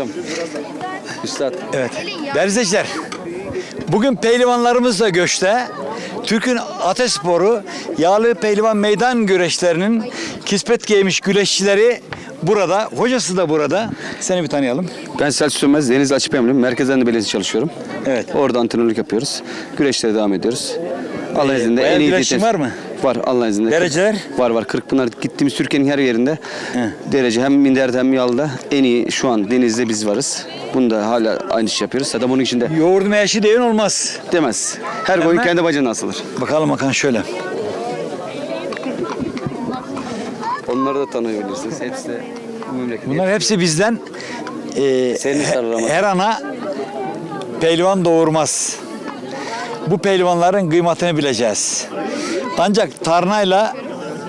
hocam. Üstad. Evet. Değerli izleyiciler, bugün pehlivanlarımız da göçte. Türk'ün Atesporu yağlı pehlivan meydan güreşlerinin kismet giymiş güreşçileri burada. Hocası da burada. Seni bir tanıyalım. Ben Selçuk Sönmez, Denizli Açık Emrim. Merkezden de belediyesi çalışıyorum. Evet. Orada antrenörlük yapıyoruz. Güreşlere devam ediyoruz. Allah Ee, izniyle en iyi diyetis- var mı? Var Allah izniyle. Dereceler? Var var. Kırkpınar gittiğimiz Türkiye'nin her yerinde He. derece hem minderde hem yağlıda en iyi şu an denizde biz varız. Bunu da hala aynı iş yapıyoruz. Zaten bunun içinde Yoğurdum eşi deyin olmaz. demez. Her koyun kendi bacağına asılır. Bakalım bakalım şöyle. Onları da tanıyabilirsiniz. Hepsi de bu memleket. Bunlar hepsi bizden e, Senin sarılaması. her ana pehlivan doğurmaz. Bu pehlivanların kıymetini bileceğiz. Ancak tarnayla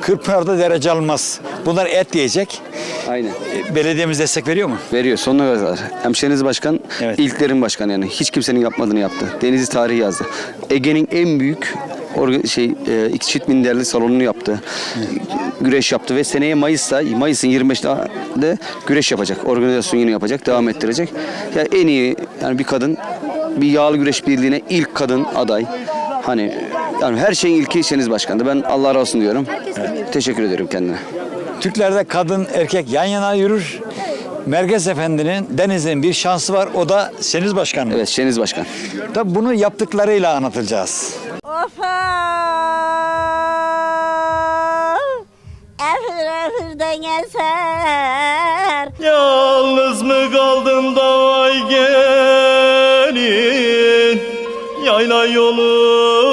Kırkpınar'da derece almaz. Bunlar et diyecek. Aynen. Belediyemiz destek veriyor mu? Veriyor sonuna kadar. Hemşeriniz başkan, Evet. ilklerin başkanı yani. Hiç kimsenin yapmadığını yaptı. Denizli tarihi yazdı. Ege'nin en büyük orga- şey e, çift minderli salonunu yaptı. Güreş yaptı ve seneye Mayıs'ta Mayıs'ın 25'inde güreş yapacak. Organizasyon yine yapacak, devam ettirecek. Ya en iyi yani bir kadın bir yağlı güreş birliğine ilk kadın aday. Hani yani her şeyin ilki Şeniz Başkan'dı. Ben Allah razı olsun diyorum. Teşekkür ederim kendine. Türklerde kadın erkek yan yana yürür. Merkez Efendi'nin Deniz'in bir şansı var. O da Seniz Başkanı. Evet Şeniz Başkan. Tabii bunu yaptıklarıyla anlatacağız. Ofa! Efir efirden eser Yalnız mı kaldım da vay gelin Yayla yolu